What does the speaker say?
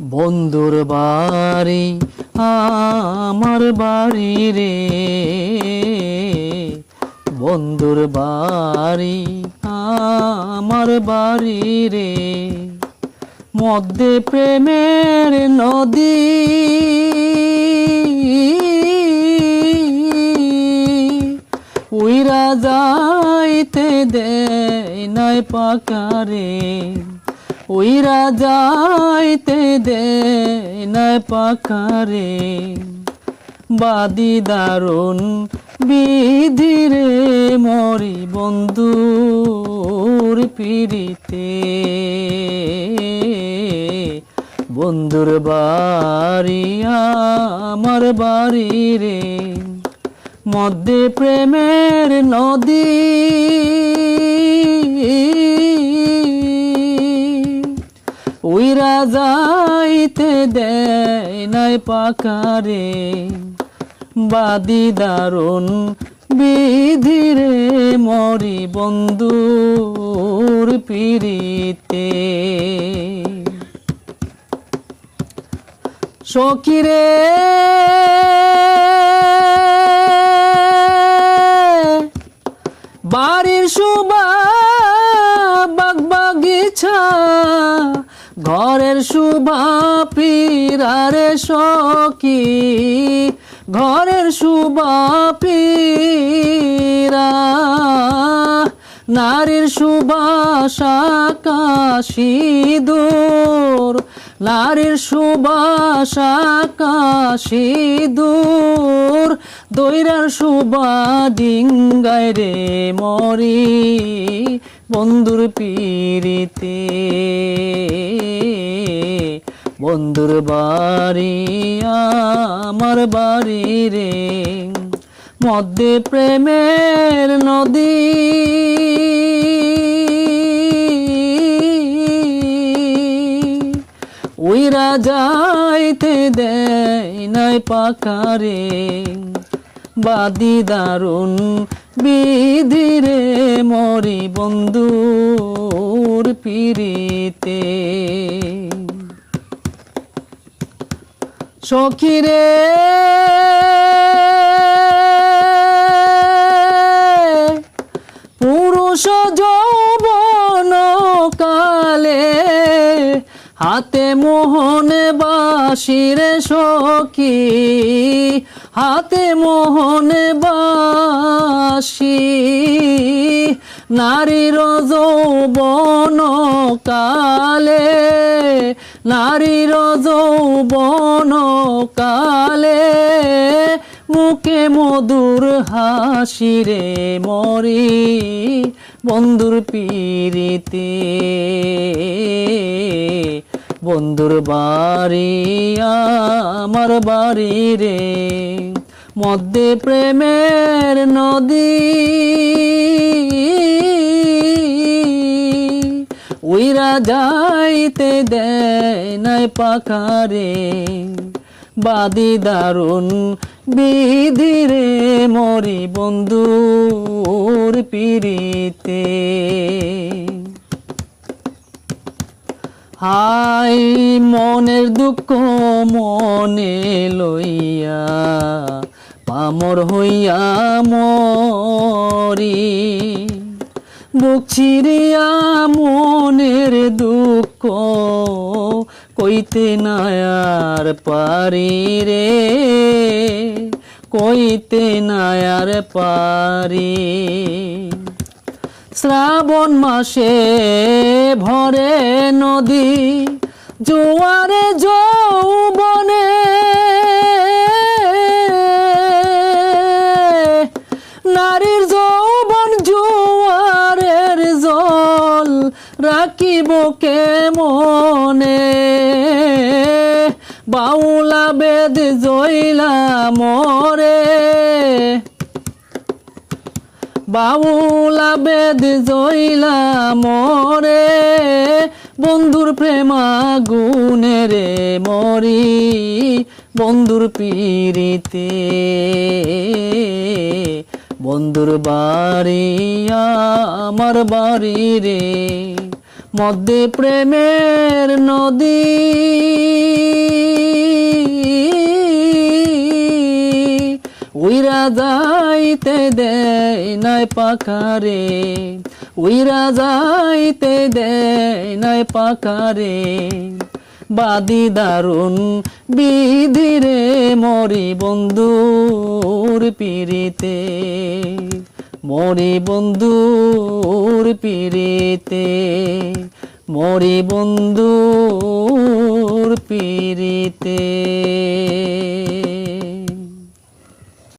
বন্ধুর বাড়ি, আমার বাড়ি রে। বন্ধুর বাড়ি, আমার বাড়ি রে। মধ্যে প্রেমের নদী, উইরা যাইতে দেয় নাই পাকারে। উইরা যাইতে দেয় নাই পাকারে, বাদি দারুণ বিধিরে মরি বন্ধুর পিড়িতে। বন্ধুর বাড়ি, আমার বাড়ি রে, মধ্যে প্রেমের নদী। উইরা যাইতে দেয় নাই পাকারে, বাদি দারুণ বিধিরে মরি বন্ধুর পিড়িতে। সকিরে বাড়ির শুভা বাগ বাগিছা ঘরের শুভা পীরারে সখী, ঘরের শুভা পীরা নারীর সুবাস আকাশি দূর, নারীর সুবাস আকাশি দূর, দৈরার সুবা ডিঙ্গায় রে মরি। বন্ধুর পিড়িতে, বন্ধুর বাড়ি, আমার বাড়ি রে। মধ্যে প্রেমের নদী উইরা যাইতে দেয় নাই পাকারে বাদি দারুণ বিধিরে মরি বন্ধুর পিড়িতে। সখিরে পুরুষ যৌবন কালে হাতে মোহনে বাসিরে সখী হাতে মোহনে বাসি, নারীর যৌবন কালে নারীর যৌবন কালে মুখে মধুর হাসিরে মরি বন্ধুর পিড়িতে বন্ধুর বাড়ি, আমার বাড়ি রে। মধ্যে প্রেমের নদী। উইরা যাইতে দেয় নাই পাখারে বাদি দারুণ বিধিরে মরি বন্ধুর পিড়িতে। হাই মনের দুঃখ মনে লইয়া, পামর হইয়া মরি। বুক ছিড়িয়া মনের দুঃখ কইতে নায়ার পারি রে। কইতে নায়ার পারি। শ্রাবণ মাসে নদী, জোয়ারে যৌবনে। নারীর যৌবন জোয়ারের জল রাখিব কে মনে বাউলা বেদ জইলা মরে। বাউলা বেদ জইলা মরে। বন্ধুর প্রেমা গুনে রে মরি, বন্ধুর পিড়িতে। বন্ধুর বাড়ি, আমার বাড়ি রে, মধ্যে প্রেমের নদী। যাইতে দেয় নাই পাকারে, উইরা যাইতে দেয় নাই পাকারে। বাদি দারুণ বিধিরে মরি বন্ধুর পিড়িতে, মরি বন্ধুর পিড়িতে, মরি বন্ধুর পিড়িতে।